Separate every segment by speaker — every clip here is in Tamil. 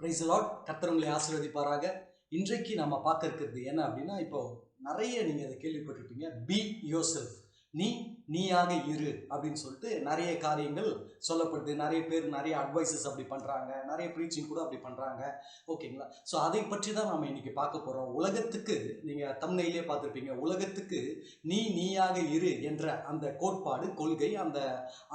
Speaker 1: பிரைஸ் லாட் கத்தரவங்களை ஆசீர்வதிப்பாராக. இன்றைக்கு நம்ம பார்க்க இருக்கிறது என்ன அப்படின்னா இப்போ நிறைய நீங்கள் அதை கேள்விப்பட்டிருப்பீங்க. பி யோர் செல்ஃப் நீ நீயாக இரு அப்படின்னு சொல்லிட்டு நிறைய காரியங்கள் சொல்லப்படுது. நிறைய பேர் நிறைய அட்வைசஸ் அப்படி பண்ணுறாங்க நிறைய ப்ரீச்சிங் கூட அப்படி பண்ணுறாங்க ஓகேங்களா? ஸோ அதை பற்றி தான் நம்ம இன்னைக்கு பார்க்க போகிறோம் உலகத்துக்கு நீங்கள் தம்னையிலே பார்த்துருப்பீங்க. உலகத்துக்கு நீ நீயாக இரு என்ற அந்த கோட்பாடு கொள்கை அந்த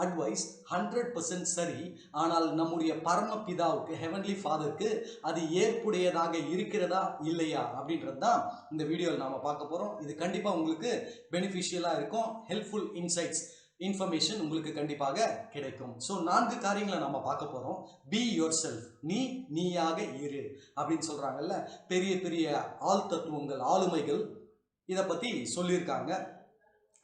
Speaker 1: அட்வைஸ் ஹண்ட்ரட் பர்சன்ட் சரி. ஆனால் நம்முடைய பரம பிதாவுக்கு ஹெவன்லி ஃபாதருக்கு அது ஏற்புடையதாக இருக்கிறதா இல்லையா அப்படின்றது தான் இந்த வீடியோவில் நாம் பார்க்க போகிறோம் இது கண்டிப்பாக உங்களுக்கு பெனிஃபிஷியலாக இருக்கும். ஹெல்ப்ஃபுல் இன் இன்சைட்ஸ் இன்ஃபர்மேஷன் உங்களுக்கு கண்டிப்பாக கிடைக்கும். ஸோ நான்கு காரியங்களை நம்ம பார்க்க போகிறோம் பி யுவர் செல்ஃப் நீ நீயாக இரு. அப்படின்னு சொல்கிறாங்கல்ல பெரிய பெரிய ஆள் தத்துவங்கள் ஆளுமைகள் இதை பற்றி சொல்லியிருக்காங்க.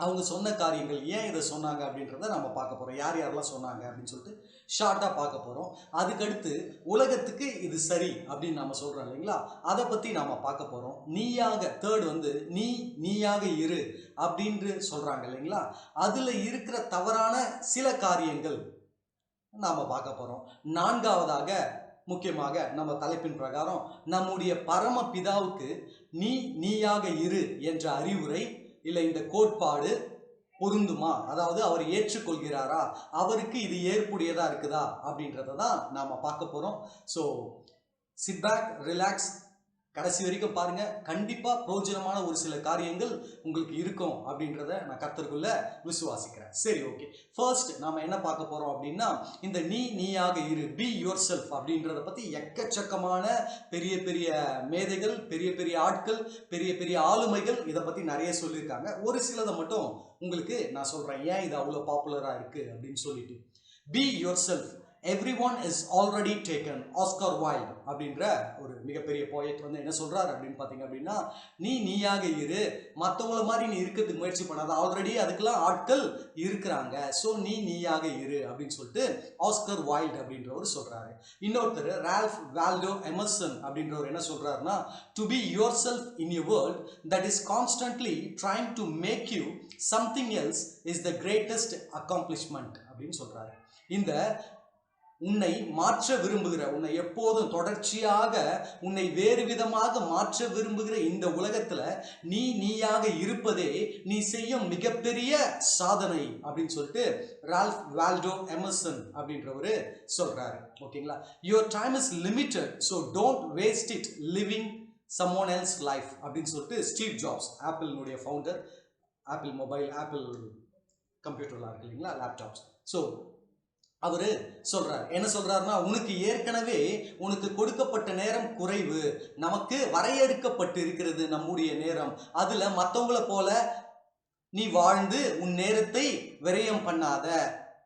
Speaker 1: அவங்க சொன்ன காரியங்கள் ஏன் இதை சொன்னாங்க அப்படின்றத நம்ம பார்க்க போகிறோம் யார் யாரெல்லாம் சொன்னாங்க அப்படின்னு சொல்லிட்டு ஷார்ட்டாக பார்க்க போகிறோம் அதுக்கடுத்து உலகத்துக்கு இது சரி அப்படின்னு நம்ம சொல்கிறோம் இல்லைங்களா? அதை பற்றி நாம் பார்க்க போகிறோம் நீயாக தேர்ட் வந்து நீ நீயாக இரு அப்படின்று சொல்கிறாங்க இல்லைங்களா? அதில் இருக்கிற தவறான சில காரியங்கள் நாம் பார்க்க போகிறோம் நான்காவதாக முக்கியமாக நம்ம தலைப்பின் பிரகாரம் நம்முடைய பரம பிதாவுக்கு நீ நீயாக இரு என்ற அறிவுரை இல்லை இந்த கோட்பாடு பொருந்துமா? அதாவது அவர் ஏற்றுக்கொள்கிறாரா? அவருக்கு இது ஏற்புடையதாக இருக்குதா? அப்படின்றத தான் நாம் பார்க்க போகிறோம் ஸோ சிட் பேக் ரிலாக்ஸ் கடைசி வரைக்கும் பாருங்க. கண்டிப்பா பிரோஜனமான ஒரு சில காரியங்கள் உங்களுக்கு இருக்கும் அப்படின்றத நான் கத்தருக்குள்ள விசுவாசிக்கிறேன். சரி ஓகே ஃபர்ஸ்ட் நாம என்ன பார்க்க போறோம் அப்படின்னா இந்த நீ நீயாக இரு பி யுவர் செல்ஃப் அப்படின்றத பத்தி எக்கச்சக்கமான பெரிய பெரிய மேதைகள் பெரிய பெரிய ஆட்கள் பெரிய பெரிய ஆளுமைகள் இதை பத்தி நிறைய சொல்லியிருக்காங்க. ஒரு சிலதை மட்டும் உங்களுக்கு நான் சொல்றேன். ஏன் இது அவ்வளோ பாப்புலரா இருக்கு அப்படின்னு சொல்லிட்டு. Be yourself everyone is already taken Oscar Wilde அப்படின்ற ஒரு மிகப்பெரிய போயட் வந்து என்ன சொல்கிறார் அப்படின்னு பார்த்தீங்க அப்படின்னா நீ நீயாக இரு. மற்றவங்கள மாதிரி நீ இருக்கிறதுக்கு முயற்சி பண்ணாத. ஆல்ரெடி அதுக்கெல்லாம் ஆட்கள் இருக்கிறாங்க. ஸோ நீ நீயாக இரு. அப்படின்னு சொல்லிட்டு ஆஸ்கர் வைல்ட் அப்படின்றவர் சொல்கிறாரு இன்னொருத்தர் ரால்ஃப் வால்டோ எமர்சன் அப்படின்றவர் என்ன சொல்கிறாருன்னா to be yourself in you world that is constantly trying to make you something else is the greatest accomplishment அப்படின்னு சொல்கிறாரு இந்த உன்னை மாற்ற விரும்புகிற உன்னை எப்போதும் தொடர்ச்சியாக உன்னை வேறு விதமாக மாற்ற விரும்புகிற இந்த உலகத்தில் நீ நீயாக இருப்பதே நீ செய்யும் மிகப்பெரிய சாதனை அப்படின்னு சொல்லிட்டு ரால்ஃப் வால்டோ எமர்சன் அப்படின்றவரு சொல்கிறாரு ஓகேங்களா? Your time is limited so don't waste it living someone else life அப்படின்னு சொல்லிட்டு ஸ்டீவ் ஜாப்ஸ் ஆப்பிளினுடைய ஃபவுண்டர் ஆப்பிள் மொபைல் ஆப்பிள் கம்ப்யூட்டர்லாம் இருக்கு இல்லைங்களா? லேப்டாப்ஸ் ஸோ அவரு சொல்றார். என்ன சொல்றாருன்னா உனக்கு ஏற்கனவே உனக்கு கொடுக்கப்பட்ட நேரம் குறைவு. நமக்கு வரையறுக்கப்பட்டு இருக்கிறது நம்முடைய நேரம். அதுல மற்றவங்கள போல நீ வாழ்ந்து உன் நேரத்தை விரயம் பண்ணாத.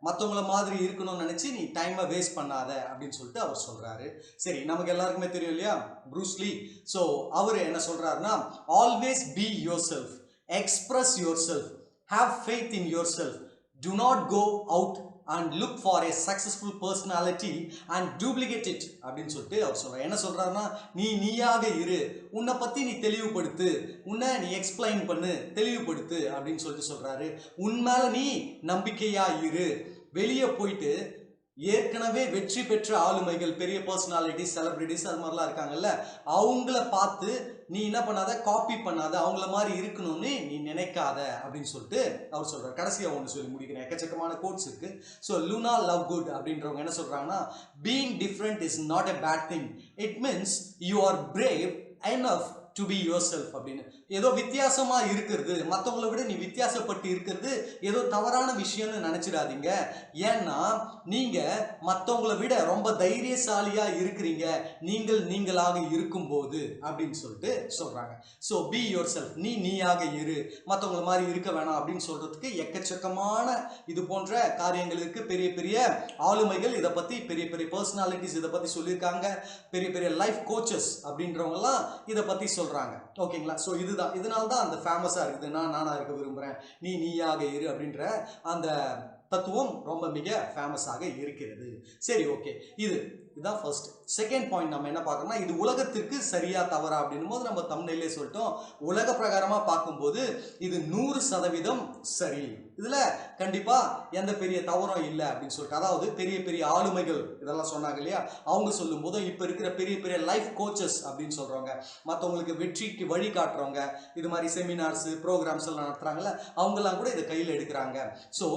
Speaker 1: மற்றவங்கள மாதிரி இருக்கணும்னு நினச்சி நீ டைமை வேஸ்ட் பண்ணாத. அப்படின்னு சொல்லிட்டு அவர் சொல்கிறாரு சரி நமக்கு எல்லாருக்குமே தெரியும் இல்லையா? ப்ரூஸ்லி ஸோ அவர் என்ன சொல்கிறாருன்னா always be yourself express yourself have faith in yourself do not go out and look for a successful personality and duplicate it அப்படின்னு சொல்லிட்டு அவர் சொல்கிறார் என்ன சொல்கிறாருன்னா நீ நீயாக இரு. உன்னை பற்றி நீ தெளிவுபடுத்து. உன்னை நீ எக்ஸ்பிளைன் பண்ணு. தெளிவுபடுத்து. அப்படின்னு சொல்லிட்டு சொல்கிறாரு உன் மேலே நீ நம்பிக்கையாக இரு. வெளியே போயிட்டு ஏற்கனவே வெற்றி பெற்ற ஆளுமைகள் பெரிய பர்சனாலிட்டிஸ் செலிபிரிட்டிஸ் அது மாதிரிலாம் இருக்காங்கல்ல அவங்கள பார்த்து நீ என்ன பண்ணாத காப்பி பண்ணாத அவங்கள மாதிரி இருக்கணும்னு நீ நினைக்காத அப்படின்னு சொல்லிட்டு அவர் சொல்றாரு. கடைசியாக ஒன்று சொல்லி முடிக்கிறேன். எக்கச்சக்கமான கோட்ஸ் இருக்கு. ஸோ லுனா லவ் குட் அப்படின்றவங்க என்ன சொல்றாங்கன்னா being different is not a bad thing it means you are brave enough to be yourself அப்படின்னு. ஏதோ வித்தியாசமா இருக்கிறது. மற்றவங்களை விட நீ வித்தியாசப்பட்டு இருக்கிறது ஏதோ தவறான விஷயம்னு நினச்சிடாதீங்க. ஏன்னா நீங்கள் மற்றவங்களை விட ரொம்ப தைரியசாலியாக இருக்கிறீங்க. நீங்கள் நீங்களாக இருக்கும்போது அப்படின்னு சொல்லிட்டு சொல்கிறாங்க ஸோ பி யுவர் செல்ஃப் நீ நீயாக இரு. மற்றவங்கள மாதிரி இருக்க வேணாம் அப்படின்னு சொல்றதுக்கு எக்கச்சக்கமான இது போன்ற காரியங்கள் பெரிய பெரிய ஆளுமைகள் இதை பற்றி பெரிய பெரிய பர்சனாலிட்டிஸ் இதை பற்றி சொல்லியிருக்காங்க. பெரிய பெரிய லைஃப் கோச்சஸ் அப்படின்றவங்கலாம் இதை பற்றி சொல் சொல்றாங்க. ஓகேங்களா ஸோ இதுதான். இதனால தான் அந்த ஃபேமஸாக இருக்குது. நான் நானாக இருக்க விரும்புகிறேன் நீ நீயாக இரு அப்படின்ற அந்த தத்துவம் ரொம்ப மிக ஃபேமஸாக இருக்கிறது. சரி ஓகே இது. இதுதான் ஃபர்ஸ்ட் செகண்ட் பாயிண்ட் நம்ம என்ன பார்க்கணும்னா இது உலகத்திற்கு சரியா தவறா அப்படின்னும் போது நம்ம தமிழ்நிலே சொல்லிட்டோம். உலக பிரகாரமாக பார்க்கும்போது இது நூறு சதவீதம் சரி. இதில் கண்டிப்பாக எந்த பெரிய தவறும் இல்லை அப்படின்னு சொல்லிட்டு அதாவது பெரிய பெரிய ஆளுமைகள் இதெல்லாம் சொன்னாங்க இல்லையா? அவங்க சொல்லும் போது இப்போ இருக்கிற பெரிய பெரிய லைஃப் கோச்சஸ் அப்படின்னு சொல்கிறவங்க மற்றவங்களுக்கு வெற்றிக்கு வழி காட்டுறவங்க இது மாதிரி செமினார்ஸ் ப்ரோக்ராம்ஸ் எல்லாம் நடத்துகிறாங்கல்ல அவங்கெல்லாம் கூட இதை கையில் எடுக்கிறாங்க. ஸோ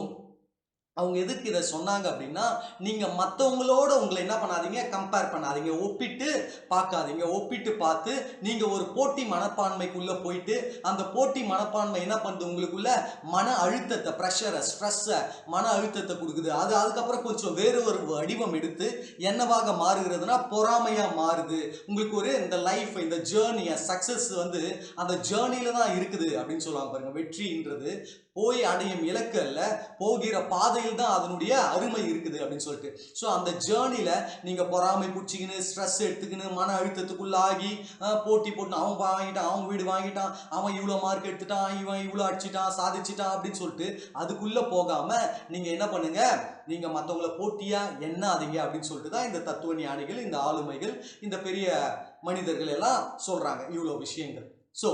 Speaker 1: அவங்க எதுக்கு இதை சொன்னாங்க அப்படின்னா நீங்கள் மற்றவங்களோட உங்களை என்ன பண்ணாதீங்க கம்பேர் பண்ணாதீங்க. ஒப்பிட்டு பார்க்காதீங்க. ஒப்பிட்டு பார்த்து நீங்கள் ஒரு போட்டி மனப்பான்மைக்குள்ளே போயிட்டு அந்த போட்டி மனப்பான்மை என்ன பண்ணுது உங்களுக்குள்ள? மன அழுத்தத்தை ப்ரெஷரை ஸ்ட்ரெஸ்ஸை மன அழுத்தத்தை கொடுக்குது. அது அதுக்கப்புறம் கொஞ்சம் வேறு ஒரு வடிவம் எடுத்து என்னவாக மாறுகிறதுனா பொறாமையாக மாறுது. உங்களுக்கு ஒரு இந்த லைஃப் இந்த ஜேர்னியை சக்ஸஸ் வந்து அந்த ஜேர்னியில் தான் இருக்குது அப்படின்னு சொல்லுவாங்க பாருங்கள் வெற்றின்றது போய் அடையும் இலக்கு அல்ல போகிற பாதையில் தான் அதனுடைய அருமை இருக்குது அப்படின்னு சொல்லிட்டு. ஸோ அந்த ஜேர்னியில் நீங்கள் பொறாமை பிடிச்சிக்கின்னு ஸ்ட்ரெஸ் எடுத்துக்கின்னு மன அழுத்தத்துக்குள்ளாகி போட்டி போட்டு அவன் வாங்கிட்டான் அவன் வீடு வாங்கிட்டான் அவன் இவ்வளோ மார்க் எடுத்துட்டான் இவன் இவ்வளோ அடிச்சிட்டான் சாதிச்சிட்டான் அப்படின்னு சொல்லிட்டு அதுக்குள்ளே போகாமல் நீங்கள் என்ன பண்ணுங்க? நீங்கள் மற்றவங்கள போட்டியாக எண்ணாதீங்க அப்படின்னு சொல்லிட்டு தான் இந்த தத்துவ ஞானிகள் இந்த ஆளுமைகள் இந்த பெரிய மனிதர்கள் எல்லாம் சொல்கிறாங்க இவ்வளோ விஷயங்கள். ஸோ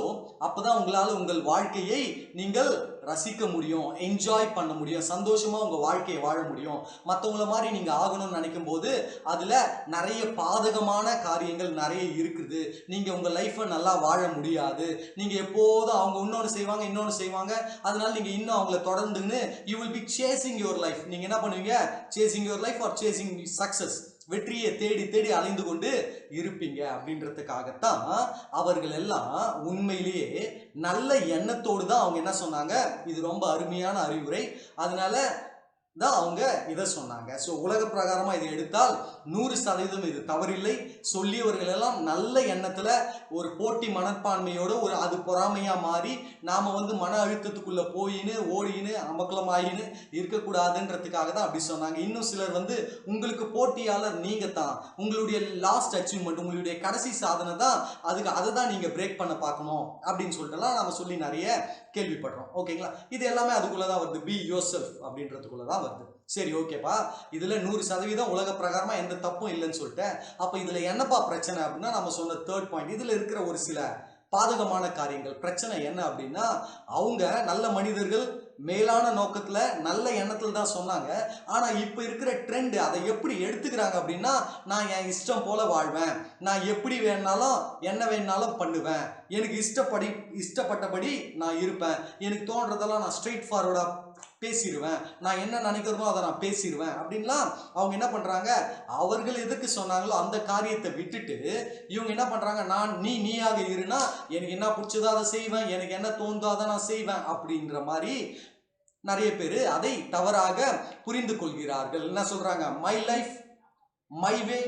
Speaker 1: அப்போதான் உங்களால் உங்கள் வாழ்க்கையை நீங்கள் ரசிக்க முடியும் என்ஜாய் பண்ண முடியும் சந்தோஷமாக உங்கள் வாழ்க்கையை வாழ முடியும். மற்றவங்கள மாதிரி நீங்கள் ஆகணும்னு நினைக்கும் போது அதில் நிறைய பாதகமான காரியங்கள் நிறைய இருக்குது. நீங்கள் உங்கள் லைஃப்பை நல்லா வாழ முடியாது. நீங்கள் எப்போதும் அவங்க இன்னொன்று செய்வாங்க இன்னொன்று செய்வாங்க. அதனால நீங்கள் இன்னும் அவங்கள தொடர்ந்துன்னு you will be chasing your life நீங்கள் என்ன பண்ணுவீங்க? Chasing your life or chasing success வெற்றியை தேடி தேடி அலைந்து கொண்டு இருப்பீங்க அப்படின்றதுக்காகத்தான் அவர்கள் எல்லாம் உண்மையிலேயே நல்ல எண்ணத்தோடு தான் அவங்க என்ன சொன்னாங்க? இது ரொம்ப அருமையான அறிவுரை. அதனால தான் அவங்க இதை சொன்னாங்க. ஸோ உலக பிரகாரமாக இதை எடுத்தால் நூறு சதவீதம் இது தவறில்லை. சொல்லியவர்கள் எல்லாம் நல்ல எண்ணத்தில் ஒரு போட்டி மனப்பான்மையோட ஒரு அது பொறாமையாக மாறி நாம் வந்து மன அழுத்தத்துக்குள்ளே போயின்னு ஓடின்னு அமக்கலமாயின்னு இருக்கக்கூடாதுன்றதுக்காக தான் அப்படி சொன்னாங்க. இன்னும் சிலர் வந்து உங்களுக்கு போட்டியாளர் நீங்கள் தான். உங்களுடைய லாஸ்ட் அச்சீவ்மெண்ட் உங்களுடைய கடைசி சாதனை தான். அதுக்கு அதை தான் நீங்கள் பிரேக் பண்ண பார்க்கணும் அப்படின்னு சொல்லிட்டுலாம் நம்ம சொல்லி நிறைய கேள்விப்படுறோம். ஓகேங்களா? இது எல்லாமே அதுக்குள்ளே தான் வருது. பி யோர் செல்ஃப் அப்படின்றதுக்குள்ளே தான் வருது. சரி ஓகேப்பா. இதில் நூறு சதவீதம் உலக பிரகாரமாக எந்த தப்பும் இல்லைன்னு சொல்லிட்டேன். அப்போ இதில் என்னப்பா பிரச்சனை அப்படின்னா நம்ம சொன்ன தேர்ட் பாயிண்ட் இதில் இருக்கிற ஒரு சில பாதகமான காரியங்கள். பிரச்சனை என்ன அப்படின்னா அவங்க நல்ல மனிதர்கள் மேலான நோக்கத்தில் நல்ல எண்ணத்தில் தான் சொன்னாங்க. ஆனால் இப்போ இருக்கிற ட்ரெண்டு அதை எப்படி எடுத்துக்கிறாங்க அப்படின்னா நான் என் இஷ்டம் போல வாழ்வேன். நான் எப்படி வேணாலும் என்ன வேணாலும் பண்ணுவேன். எனக்கு இஷ்டப்படி இஷ்டப்பட்டபடி நான் இருப்பேன். எனக்கு தோன்றதெல்லாம் நான் ஸ்ட்ரெயிட் ஃபார்வர்டாக பேசிடுவேன் நான் என்ன நினைக்கிறனோ அதை நான் பேசிடுவேன் அப்படின்லாம் அவங்க என்ன பண்ணுறாங்க அவர்கள் எதுக்கு சொன்னாங்களோ அந்த காரியத்தை விட்டுட்டு இவங்க என்ன பண்ணுறாங்க நான் நீ நீயாக இருனா எனக்கு என்ன பிடிச்சதோ அதை செய்வேன். எனக்கு என்ன தோணுதோ அதை நான் செய்வேன். அப்படின்ற மாதிரி நிறைய பேர் அதை தவறாக புரிந்து கொள்கிறார்கள். என்ன சொல்கிறாங்க my life my way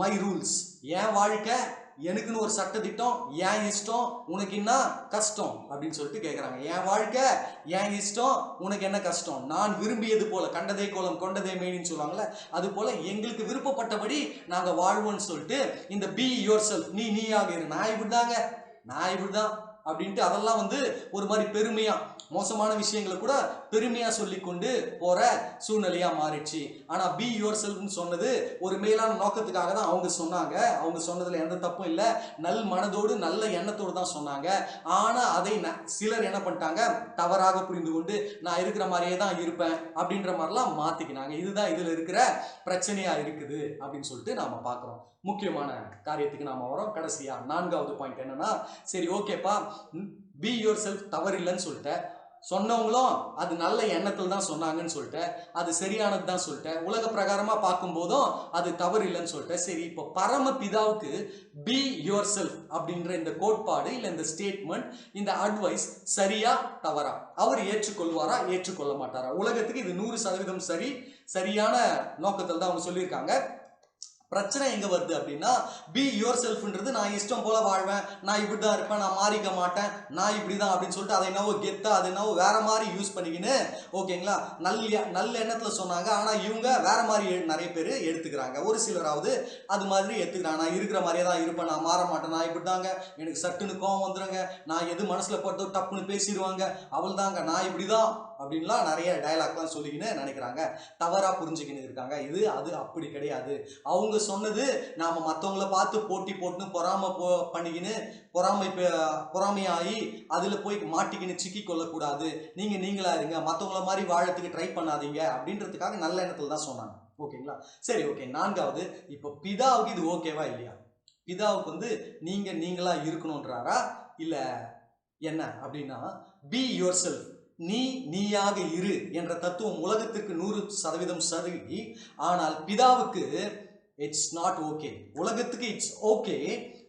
Speaker 1: my rules என் வாழ்க்கை எனக்குன்னு ஒரு சட்டத்திட்டம் ஏன் இஷ்டம் உனக்கு என்ன கஷ்டம்? அப்படின்னு சொல்லிட்டு கேட்குறாங்க என் வாழ்க்கை ஏன் இஷ்டம் உனக்கு என்ன கஷ்டம்? நான் விரும்பியது போல கண்டதே கோலம் கொண்டதே மேனின்னு சொல்லுவாங்கல்ல அது போல எங்களுக்கு விருப்பப்பட்டபடி நாங்கள் வாழ்வோம்னு சொல்லிட்டு இந்த பி யோர் செல்ஃப் நீ நீயாக இரு. நான் இப்படிதாங்க நான் இப்படிதான் அப்படின்ட்டு அதெல்லாம் வந்து ஒரு மாதிரி பெருமையாக மோசமான விஷயங்களை கூட பெருமையாக சொல்லி கொண்டு போகிற சூழ்நிலையாக மாறிடுச்சு. ஆனால் பி யுவர் செல்ஃப்னு சொன்னது ஒரு மேலான நோக்கத்துக்காக தான் அவங்க சொன்னாங்க. அவங்க சொன்னதில் எந்த தப்பும் இல்லை. நல் மனதோடு நல்ல எண்ணத்தோடு தான் சொன்னாங்க. ஆனால் அதை ந- சிலர் என்ன பண்ணிட்டாங்க? தவறாக புரிந்து கொண்டு நான் இருக்கிற மாதிரியே தான் இருப்பேன் அப்படின்ற மாதிரிலாம் மாற்றிக்கினாங்க இதுதான் இதில் இருக்கிற பிரச்சனையாக இருக்குது அப்படின்னு சொல்லிட்டு நாம் பார்க்குறோம். முக்கியமான காரியத்துக்கு நாம் வரோம் கடைசியாக நான்காவது பாயிண்ட் என்னன்னா சரி ஓகேப்பா பி. யுவர் செல்ஃப் தவறில்லைன்னு சொல்லிட்டேன். சொன்னவங்களும் அது நல்ல எண்ணத்தில் தான் சொன்னாங்கன்னு சொல்லிட்டேன். அது சரியானது தான் சொல்லிட்டேன். உலக பிரகாரமாக பார்க்கும்போதும் அது தவறு இல்லைன்னு சொல்லிட்டேன். சரி இப்போ பரம பிதாவுக்கு பி யுவர் செல்ஃப் அப்படின்ற இந்த கோட்பாடு இல்லை இந்த ஸ்டேட்மெண்ட் இந்த அட்வைஸ் சரியா தவறா? அவர் ஏற்றுக்கொள்வாரா? ஏற்றுக்கொள்ள மாட்டாரா? உலகத்துக்கு இது நூறு சதவீதம் சரி சரியான நோக்கத்தில் தான் அவங்க சொல்லியிருக்காங்க. பிரச்சனை எங்கே வருது அப்படின்னா பி யுவர் செல்ஃப்ன்றது நான் இஷ்டம் போல வாழ்வேன் நான் இப்படி தான் இருப்பேன் நான் மாறிக்க மாட்டேன் நான் இப்படி தான் அப்படின்னு சொல்லிட்டு அதை என்னவோ கெத்தா அதை என்னவோ வேற மாதிரி யூஸ் பண்ணிக்கின்னு ஓகேங்களா நல்ல நல்ல எண்ணத்தில் சொன்னாங்க. ஆனால் இவங்க வேற மாதிரி நிறைய பேர் எடுத்துக்கிறாங்க. ஒரு சிலராவது அது மாதிரி எடுத்துக்கிறாங்க. நான் இருக்கிற மாதிரியே தான் இருப்பேன் நான் மாற மாட்டேன் நான் இப்படி தாங்க எனக்கு சட்டுன்னு கோவம் வந்துருங்க. நான் எது மனசில் பட்டோ டப்புன்னு பேசிடுவாங்க. அவள் தாங்க நான் இப்படி தான் அப்படின்லாம் நிறைய டயலாக்லாம் சொல்லிக்கின்னு நினைக்கிறாங்க. தவறாக புரிஞ்சுக்கின்னு இருக்காங்க. இது அது அப்படி கிடையாது. அவங்க சொன்னது நாம் மற்றவங்கள பார்த்து போட்டி போட்டுன்னு பொறாம போ பண்ணிக்கின்னு பொறாமை பொறாமையாகி அதில் போய் மாட்டிக்கின்னு சிக்கி கொள்ளக்கூடாது. நீங்கள் நீங்களா இருங்க. மற்றவங்கள மாதிரி வாழத்துக்கு ட்ரை பண்ணாதீங்க அப்படின்றதுக்காக நல்ல எண்ணத்தில் தான் சொன்னாங்க. ஓகேங்களா? சரி ஓகே. நான்காவது இப்போ பிதாவுக்கு இது ஓகேவா இல்லையா? பிதாவுக்கு வந்து நீங்கள் நீங்களாக இருக்கணுன்றாரா இல்லை என்ன அப்படின்னா பி யுவர் செல்ஃப் நீ நீயாக இரு என்ற தத்துவம் உலகத்திற்கு நூறு சதவீதம் சரி ஆனால் பிதாவுக்கு இட்ஸ் நாட் ஓகே உலகத்துக்கு இட்ஸ் ஓகே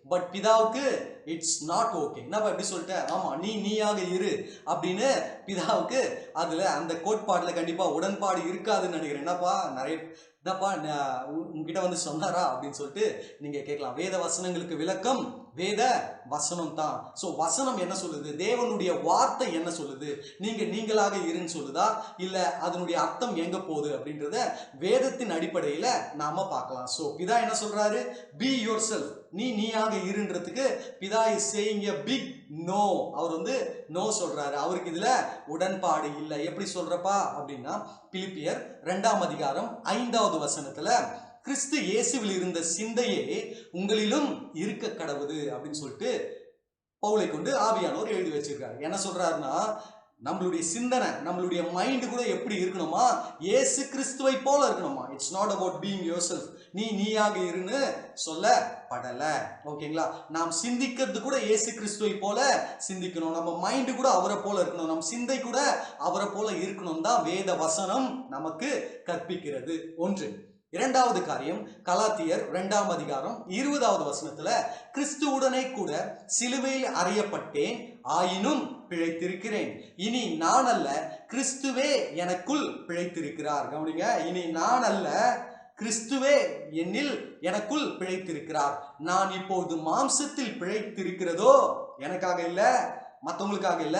Speaker 1: பட் பிதாவுக்கு இட்ஸ் நாட் ஓகே என்னப்பா எப்படி சொல்லிட்டேன் ஆமாம் நீ நீயாக இரு அப்படின்னு பிதாவுக்கு அதில் அந்த கோட்பாட்டில் கண்டிப்பாக உடன்பாடு இருக்காதுன்னு நினைக்கிறேன். என்னப்பா? நிறைய என்னப்பா நான் உ- உங்ககிட்ட வந்து சொன்னாரா அப்படின்னு சொல்லிட்டு நீங்கள் கேட்கலாம். வேத வசனங்களுக்கு விளக்கம் வேத வசனம் தான். ஸோ வசனம் என்ன சொல்லுது? தேவனுடைய வார்த்தை என்ன சொல்லுது? நீங்கள் நீங்களாக இருன்னு சொல்லுதா? இல்லை அதனுடைய அர்த்தம் எங்கே போகுது அப்படின்றத வேதத்தின் அடிப்படையில் நாம் பார்க்கலாம். ஸோ பிதா என்ன சொல்கிறாரு பி யுவர் செல்ஃப் நீ நீயாக இருன்றதுக்கு பிதா is saying a big no அவர் வந்து நோ சொல்கிறாரு அவருக்கு இதில் உடன்பாடு இல்லை. எப்படி சொல்கிறப்பா அப்படின்னா பிலிப்பியர் ரெண்டாம் அதிகாரம் ஐந்தாவது வசனத்தில் கிறிஸ்து இயேசுவில் இருந்த சிந்தையே உங்களிலும் இருக்க கடவுது. அப்படின்னு சொல்லிட்டு பவுலை கொண்டு ஆவியானோர் எழுதி வச்சிருக்காரு. என்ன சொல்றாருன்னா நம்மளுடைய சிந்தனை நம்மளுடைய மைண்டு கூட எப்படி இருக்கணுமா? ஏசு கிறிஸ்துவை போல இருக்கணுமா? It's not about being yourself நீ நீயாக இருன்னு சொல்லப்படல. ஓகேங்களா? நாம் சிந்திக்கிறது கூட ஏசு கிறிஸ்துவை போல சிந்திக்கணும். நம்ம மைண்டு கூட அவரை போல இருக்கணும். நம் சிந்தை கூட அவரை போல இருக்கணும் தான் வேத வசனம் நமக்கு கற்பிக்கிறது. ஒன்று. இரண்டாவது காரியம் கலாத்தியர் இரண்டாம் அதிகாரம் இருபதாவது வசனத்துல கிறிஸ்துவுடனே கூட சிலுவையில் அறையப்பட்டேன் ஆயினும் பிழைத்திருக்கிறேன். இனி நான் அல்ல கிறிஸ்துவே எனக்குள் பிழைத்திருக்கிறார். கவனிங்க இனி நான் அல்ல கிறிஸ்துவே என்னில் எனக்குள் பிழைத்திருக்கிறார். நான் இப்போது மாம்சத்தில் பிழைத்திருக்கிறதோ? எனக்காக இல்ல மற்றவங்களுக்காக இல்ல.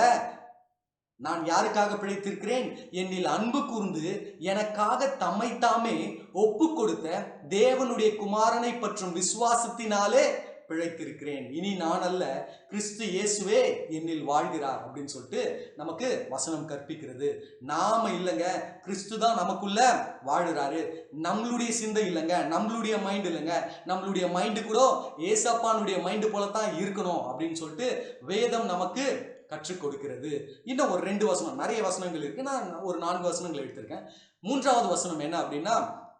Speaker 1: நான் யாருக்காக பிழைத்திருக்கிறேன்? என்னில் அன்பு கூர்ந்து எனக்காக தம்மை தாமே ஒப்பு கொடுத்த தேவனுடைய குமாரனை பற்றும் விசுவாசத்தினாலே பிழைத்திருக்கிறேன். இனி நான் அல்ல கிறிஸ்து இயேசுவே என்னில் வாழ்கிறார் அப்படின்னு சொல்லிட்டு நமக்கு வசனம் கற்பிக்கிறது. நாம இல்லைங்க கிறிஸ்து தான் நமக்குள்ள வாழுறாரு. நம்மளுடைய சிந்தை இல்லைங்க நம்மளுடைய மைண்ட் இல்லைங்க. நம்மளுடைய மைண்டு கூட ஏசப்பானுடைய மைண்டு போல தான் இருக்கணும் அப்படின்னு சொல்லிட்டு வேதம் நமக்கு கற்றுக் கொடுக்கிறது. இன்னும் ஒரு ரெண்டு வசனம் நிறைய வசனங்கள் இருக்கு. நான் ஒரு நான்கு வசனங்கள் எடுத்திருக்கேன். மூன்றாவது வசனம் என்ன அப்படின்னா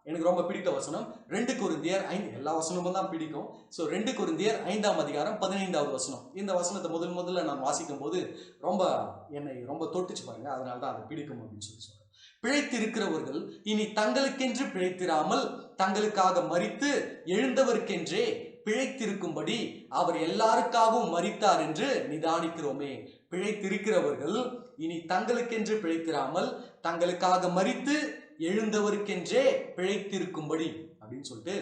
Speaker 1: எனக்கு ரொம்ப பிடித்த வசனம். ரெண்டு குருந்தியர் ஐந்து எல்லா வசனமும் தான் பிடிக்கும். ஸோ ரெண்டு குருந்தியர் ஐந்தாம் அதிகாரம் பதினைந்தாவது வசனம். இந்த வசனத்தை முதல் முதல்ல நான் வாசிக்கும் போது ரொம்ப என்னை ரொம்ப தொட்டுச்சு பாருங்க. அதனால தான் அதை பிடிக்கும் அப்படின்னு சொல்லி சொல்றேன். பிழைத்திருக்கிறவர்கள் இனி தங்களுக்கென்று பிழைத்திராமல் தங்களுக்காக மறித்து எழுந்தவருக்கென்றே பிழைத்திருக்கும்படி அவர் எல்லாருக்காகவும் மறித்தார் என்று நிதானிக்கிறோமே. பிழைத்திருக்கிறவர்கள் இனி தங்களுக்கென்று பிழைத்திராமல் தங்களுக்காக மறித்து எழுந்தவருக்கென்றே பிழைத்திருக்கும்படி அப்படின்னு சொல்லிட்டு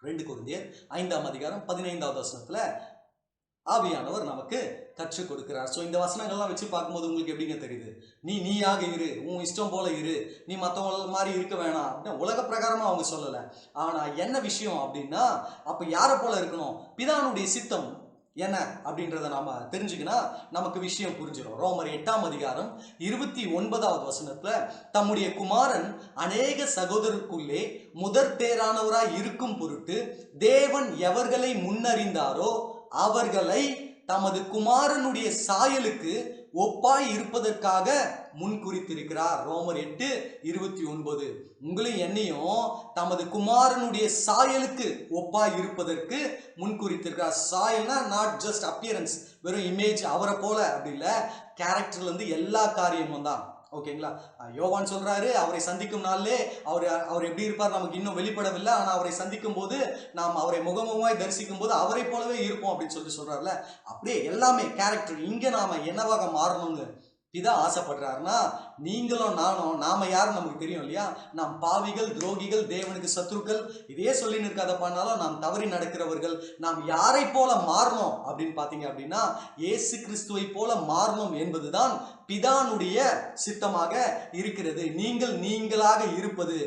Speaker 1: ரெண்டு குழந்தையர் ஐந்தாம் அதிகாரம் பதினைந்தாவது வசனத்துல ஆவியானவர் நமக்கு கற்றுக் கொடுக்கிறார். ஸோ இந்த வசனங்கள்லாம் வச்சு பார்க்கும்போது உங்களுக்கு எப்படிங்க தெரியுது? நீ நீயாக இரு உன் இஷ்டம் போல இரு நீ மற்றவங்கள மாதிரி இருக்க வேணாம் அப்படின்னா உலக பிரகாரமாக அவங்க சொல்லலை. ஆனால் என்ன விஷயம் அப்படின்னா அப்போ யாரை போல இருக்கணும்? பிதானுடைய சித்தம் என்ன அப்படின்றத நாம தெரிஞ்சுக்கினா நமக்கு விஷயம் புரிஞ்சிடும். ரோமர் எட்டாம் அதிகாரம் இருபத்தி ஒன்பதாவது வசனத்துல தம்முடைய குமாரன் அநேக சகோதரருக்குள்ளே முதற் பேரானவராய் இருக்கும் பொருட்டு தேவன் எவர்களை முன்னறிந்தாரோ அவர்களை தமது குமாரனுடைய சாயலுக்கு ஒப்பாய் இருப்பதற்காக முன் குறித்திருக்கிறார் ரோமர் எட்டு இருபத்தி ஒன்பது. உங்களையும் என்னையும் தமது குமாரனுடைய சாயலுக்கு ஒப்பாய் இருப்பதற்கு முன் குறித்திருக்கிறார் சாயல்னா நாட் ஜஸ்ட் அப்பியரன்ஸ் வெறும் இமேஜ் அவரை போல அப்படி இல்லை. கேரக்டர்லேருந்து எல்லா காரியமும் தான். ஓகேங்களா? அஹ் யோவான் அவரை சந்திக்கும் நாளிலே அவர் அவர் எப்படி இருப்பார் நமக்கு இன்னும் வெளிப்படவில்லை. ஆனால் அவரை சந்திக்கும் போது நாம் அவரை முகமுகமாய் தரிசிக்கும் போது அவரை போலவே இருப்போம் அப்படின்னு சொல்லிட்டு சொல்கிறார்ல அப்படியே எல்லாமே கேரக்டர் இங்கே நாம் என்னவாக மாறணும்னு பிதா ஆசைப்படுறாருன்னா நீங்களும் நானும் நாம யாரும் நமக்கு தெரியும் இல்லையா? நாம் பாவிகள் துரோகிகள் தேவனுக்கு சத்ருக்கள் இதே சொல்லின்னு இருக்காத நாம் தவறி நடக்கிறவர்கள் நாம் யாரை போல மாறணும் அப்படின்னு பார்த்தீங்க அப்படின்னா இயேசு கிறிஸ்துவை போல மாறணும் என்பதுதான் பிதானுடைய சித்தமாக இருக்கிறது. நீங்கள் நீங்களாக இருப்பது.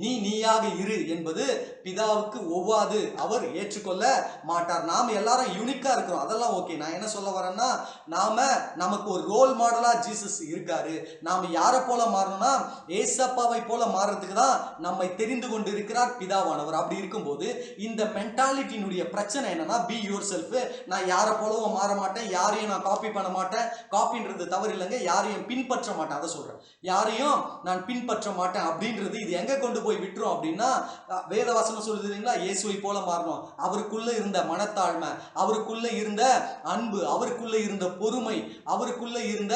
Speaker 1: நீ நீயாக இரு என்பது பிதாவுக்கு ஒவ்வாது. அவர் ஏற்றுக்கொள்ள மாட்டார். நாம் எல்லாரும் யூனிக்காக இருக்கிறோம். அதெல்லாம் ஓகே நான் என்ன சொல்ல வரேன்னா நாம் நமக்கு ஒரு ரோல் மாடலாக ஜீசஸ் இருக்காரு. நாம் யாரை போல மாறணும்னா ஏசப்பாவை போல மாறுறதுக்கு தான் நம்மை தெரிந்து கொண்டு இருக்கிறார் பிதாவானவர். அப்படி இருக்கும்போது இந்த மென்டாலிட்டியினுடைய பிரச்சனை என்னன்னா பி யுவர் செல்ஃப் நான் யாரை போலவும் மாற மாட்டேன். யாரையும் நான் காப்பி பண்ண மாட்டேன். காப்பின்றது தவறு இல்லைங்க. யாரையும் பின்பற்ற மாட்டேன். அதை சொல்கிறேன் யாரையும் நான் பின்பற்ற மாட்டேன் அப்படின்றது இது எங்கே கொண்டு போய் போய் விட்டுரும் அப்படின்னா வேத வசனம் சொல்லுது இல்லைங்களா இயேசுவை போல மாறணும். அவருக்குள்ள இருந்த மனத்தாழ்மை அவருக்குள்ள இருந்த அன்பு அவருக்குள்ள இருந்த பொறுமை அவருக்குள்ள இருந்த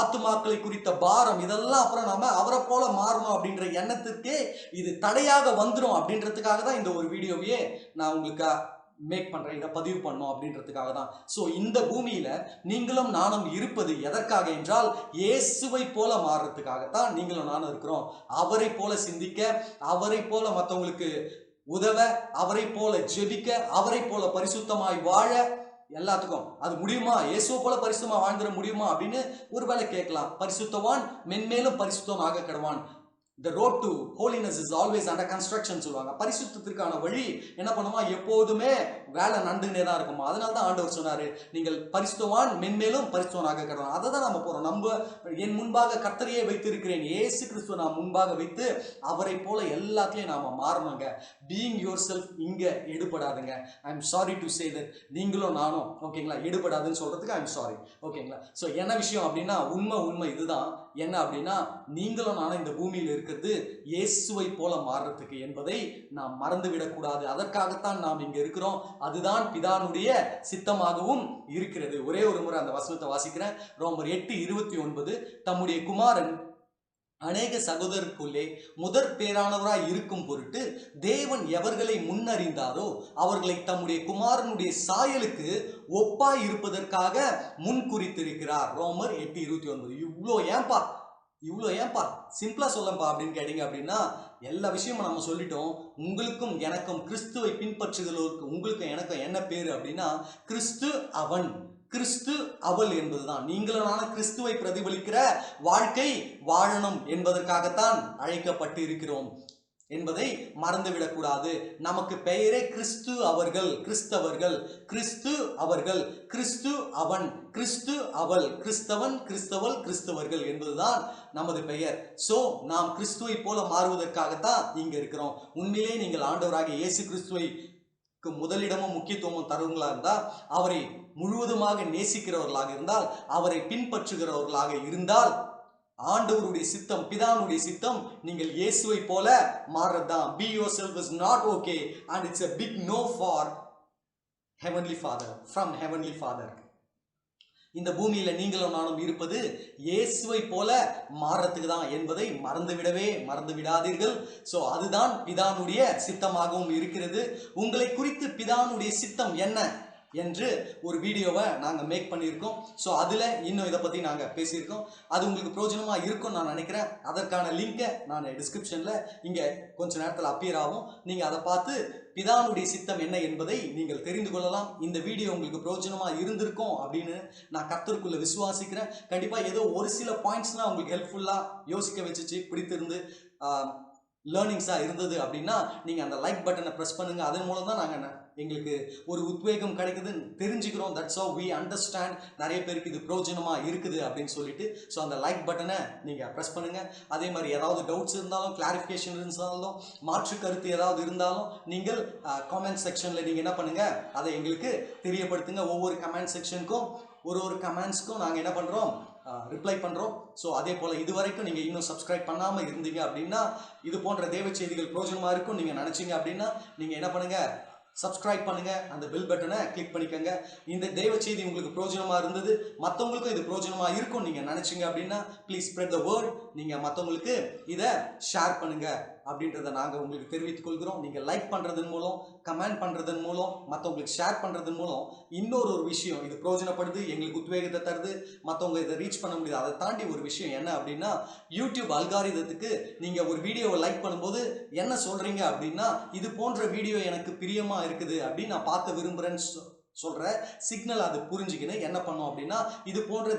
Speaker 1: ஆத்துமாக்களை குறித்த பாரம் இதெல்லாம் அப்புறம் நாம அவரை போல மாறணும் அப்படின்ற எண்ணத்திற்கே இது தடையாக வந்துடும் அப்படின்றதுக்காக தான் இந்த ஒரு வீடியோவையே நான் உங்களுக்கு மேக் பண்ணுறேன் இதை பதிவு பண்ணோம் அப்படின்றதுக்காக தான். ஸோ இந்த பூமியில் நீங்களும் நானும் இருப்பது எதற்காக என்றால் இயேசுவை போல மாறுறதுக்காகத்தான் நீங்களும் நானும் இருக்கிறோம். அவரை போல சிந்திக்க அவரை போல மற்றவங்களுக்கு உதவ அவரை போல ஜெபிக்க அவரை போல பரிசுத்தமாய் வாழ எல்லாத்துக்கும். அது முடியுமா? இயேசுவை போல பரிசுத்தமாக வாழ்ந்துட முடியுமா அப்படின்னு ஒருவேளை கேட்கலாம். பரிசுத்தவான் மென்மேலும் பரிசுத்தமாக கிடவான். The road to holiness is always under construction சொல்லுவாங்க. பரிசுத்திற்கான வழி என்ன பண்ணுமா? எப்போதுமே வேலை நடந்துகிட்டே தான் இருக்குமா? அதனால தான் ஆண்டவர் சொன்னார் நீங்கள் பரிசுத்தவான் மென்மேலும் பரிசுத்தவனாக கிடவான் அதை தான் நம்ம போகிறோம் நம்ம என் முன்பாக கத்தரையே வைத்திருக்கிறேன். ஏசு கிறிஸ்துவ நான் முன்பாக வைத்து அவரை போல எல்லாத்துலேயும் நாம் மாறணுங்க. பீயிங் யுவர் செல்ஃப் இங்கே எடுபடாதுங்க. I am sorry to say that நீங்களும் நானும் ஓகேங்களா எடுபடாதுன்னு சொல்கிறதுக்கு ஐ எம் சாரி ஓகேங்களா ஸோ என்ன விஷயம் அப்படின்னா உண்மை உண்மை இதுதான். என்ன அப்படின்னா நீங்களும் நானும் இந்த பூமியில் இருக்கிறது இயேசுவை போல மாறுறதுக்கு என்பதை நாம் மறந்து விடக்கூடாது அதற்காகத்தான் நாம் இங்கே இருக்கிறோம். அதுதான் பிதானுடைய சித்தமாகவும் இருக்கிறது. ஒரே ஒரு முறை அந்த வசனத்தை வாசிக்கிறேன். ரோமர் எட்டு இருபத்தி ஒன்பது தம்முடைய குமாரன் அநேக சகோதரருக்குள்ளே முதற் பேரானவராய் இருக்கும் பொருட்டு தேவன் எவர்களை முன்னறிந்தாரோ அவர்களை தம்முடைய குமாரனுடைய சாயலுக்கு ஒப்பாய் இருப்பதற்காக முன் குறித்திருக்கிறார் ரோமர் எட்டு இருபத்தி ஒன்பது. இவ்வளோ ஏன்பா? இவ்வளோ ஏன்பா? சிம்பிளாக சொல்லப்பா அப்படின்னு கேட்டீங்க அப்படின்னா எல்லா விஷயமும் நம்ம சொல்லிட்டோம். உங்களுக்கும் எனக்கும் கிறிஸ்துவை பின்பற்றுகிறவருக்கு உங்களுக்கும் எனக்கும் என்ன பேர் அப்படின்னா கிறிஸ்து அவன். கிறிஸ்து அவள் என்பதுதான். நீங்களும் கிறிஸ்துவை பிரதிபலிக்கிற வாழ்க்கை வாழணும் என்பதற்காகத்தான் அழைக்கப்பட்டு இருக்கிறோம் என்பதை மறந்துவிடக்கூடாது. நமக்கு பெயரே கிறிஸ்து அவர்கள் கிறிஸ்தவர்கள் கிறிஸ்து அவர்கள் கிறிஸ்து அவன் கிறிஸ்து அவள் கிறிஸ்தவன் கிறிஸ்தவள் கிறிஸ்தவர்கள் என்பதுதான் நமது பெயர். ஸோ நாம் கிறிஸ்துவை போல மாறுவதற்காகத்தான் இங்கே இருக்கிறோம். உண்மையிலே நீங்கள் ஆண்டவராக இயேசு கிறிஸ்துவை முதலிடமும் முக்கியத்துவமும் தருவங்களா இருந்தால் அவரை முழுவதுமாக நேசிக்கிறவர்களாக இருந்தால் அவரை பின்பற்றுகிறவர்களாக இருந்தால் ஆண்டவருடைய சித்தம் பிதானுடைய சித்தம் நீங்கள் இயேசுவை போல மாறுறதுதான் be your self is not okay and it's a big no for heavenly father from heavenly father இந்த பூமியில் நீங்களும் நானும் இருப்பது இயேசுவை போல மாறத்துக்கு தான் என்பதை மறந்துவிடவே மறந்து விடாதீர்கள் ஸோ அதுதான் பிதானுடைய சித்தமாகவும் இருக்கிறது. உங்களை குறித்து பிதானுடைய சித்தம் என்ன? என்று ஒரு வீடியோவை நாங்கள் மேக் பண்ணியிருக்கோம். ஸோ அதில் இன்னும் இதை பற்றி நாங்கள் பேசியிருக்கோம். அது உங்களுக்கு பிரோஜனமாக இருக்கும்னு நான் நினைக்கிறேன். அதற்கான லிங்கை நான் டிஸ்கிரிப்ஷனில் இங்கே கொஞ்ச நேரத்தில் அப்பியர் ஆகும். நீங்கள் அதை பார்த்து பிதானுடைய சித்தம் என்ன என்பதை நீங்கள் தெரிந்து கொள்ளலாம். இந்த வீடியோ உங்களுக்கு பிரோஜனமாக இருந்திருக்கும் அப்படின்னு நான் கத்தருக்குள்ளே விசுவாசிக்கிறேன். கண்டிப்பாக ஏதோ ஒரு சில பாயிண்ட்ஸ்னால் உங்களுக்கு ஹெல்ப்ஃபுல்லாக யோசிக்க வச்சுச்சு பிடித்திருந்து லேர்னிங்ஸாக இருந்தது அப்படின்னா நீங்கள் அந்த லைக் பட்டனை ப்ரெஸ் பண்ணுங்கள் அதன் மூலம் தான் நாங்கள் எங்களுக்கு ஒரு உத்வேகம் கிடைக்குதுன்னு தெரிஞ்சுக்கிறோம். தட்ஸ் how வி அண்டர்ஸ்டாண்ட் நிறைய பேருக்கு இது பிரோஜனமாக இருக்குது அப்படின்னு சொல்லிட்டு. ஸோ அந்த லைக் பட்டனை நீங்கள் ப்ரெஸ் பண்ணுங்கள் அதே மாதிரி ஏதாவது டவுட்ஸ் இருந்தாலும் கிளாரிஃபிகேஷன் இருந்தாலும் மாற்று கருத்து ஏதாவது இருந்தாலும் நீங்கள் காமெண்ட் செக்ஷனில் நீங்கள் என்ன பண்ணுங்கள் அதை எங்களுக்கு தெரியப்படுத்துங்க. ஒவ்வொரு கமெண்ட் செக்ஷனுக்கும் ஒரு ஒரு கமெண்ட்ஸ்க்கும் நாங்கள் என்ன பண்ணுறோம் ரிப்ளை பண்ணுறோம் ஸோ அதே போல் இது வரைக்கும் நீங்கள் இன்னும் சப்ஸ்கிரைப் பண்ணாமல் இருந்தீங்க அப்படின்னா இது போன்ற தேவ செய்திகள் பிரோஜனமாக இருக்கும் நீங்கள் நினச்சிங்க அப்படின்னா நீங்கள் என்ன பண்ணுங்கள் சப்ஸ்கிரைப் பண்ணுங்கள் அந்த பெல் பட்டனை கிளிக் பண்ணிக்கோங்க. இந்த தெய்வ செய்தி உங்களுக்கு பிரோஜனமாக இருந்தது மற்றவங்களுக்கும் இது பிரோஜனமாக இருக்கும் நீங்கள் நினச்சிங்க அப்படின்னா ப்ளீஸ் ஸ்ப்ரெட் த வேர்ட் நீங்கள் மற்றவங்களுக்கு இதை ஷேர் பண்ணுங்கள் அப்படின்றத நாங்கள் உங்களுக்கு தெரிவித்துக் கொள்கிறோம். நீங்கள் லைக் பண்ணுறதன் மூலம் கமெண்ட் பண்ணுறதன் மூலம் மற்றவங்களுக்கு ஷேர் பண்ணுறதன் மூலம் இன்னொரு ஒரு விஷயம் இது பிரயோஜனப்படுது எங்களுக்கு உத்வேகத்தை தருது மற்றவங்க இதை ரீச் பண்ண முடியுது. அதை தாண்டி ஒரு விஷயம் என்ன அப்படின்னா யூடியூப் அல்காரிதத்துக்கு நீங்கள் ஒரு வீடியோவை லைக் பண்ணும்போது என்ன சொல்கிறீங்க அப்படின்னா இது போன்ற வீடியோ எனக்கு பிரியமாக இருக்குது அப்படின்னு நான் பார்க்க விரும்புகிறேன்னு சொ- சிக்னல் அது புரிஞ்சுக்கின்னு என்ன பண்ணும் அப்படின்னா இது போன்ற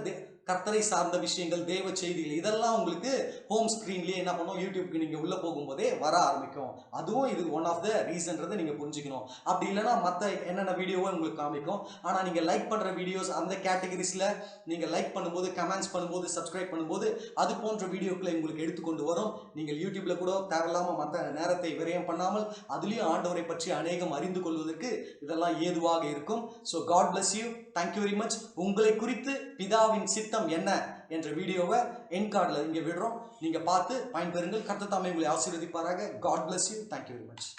Speaker 1: தே- கர்த்தரை சார்ந்த விஷயங்கள் தேவ செய்திகள் இதெல்லாம் உங்களுக்கு ஹோம் ஸ்க்ரீன்லேயே என்ன பண்ணும்? யூடியூப்க்கு நீங்கள் உள்ளே போகும்போதே வர ஆரம்பிக்கும். அதுவும் இது ஒன் ஆஃப் த ரீசன்றதை நீங்கள் புரிஞ்சுக்கணும். அப்படி இல்லைன்னா மற்ற என்னென்ன வீடியோவை உங்களுக்கு காமிக்கும். ஆனால் நீங்கள் லைக் பண்ணுற வீடியோஸ் அந்த கேட்டகரிஸில் நீங்கள் லைக் பண்ணும்போது கமெண்ட்ஸ் பண்ணும்போது சப்ஸ்கிரைப் பண்ணும்போது அது போன்ற வீடியோக்களை உங்களுக்கு எடுத்துக்கொண்டு வரும். நீங்கள் யூடியூப்பில் கூட தேவையில்லாமல் மற்ற நேரத்தை விரயம் பண்ணாமல் அதுலேயும் ஆண்டவரை பற்றி அநேகம் அறிந்து கொள்வதற்கு இதெல்லாம் ஏதுவாக இருக்கும். So God bless you thank you very much உங்களை குறித்து பிதாவின் சித்தம் என்ன என்ற வீடியோவை என் கார்டில் இங்கே விடுறோம். நீங்கள் பார்த்து பயன்பெறுங்கள். கர்த்தர் தாமே உங்களை ஆசீர்வதிப்பாராக. God bless you thank you very much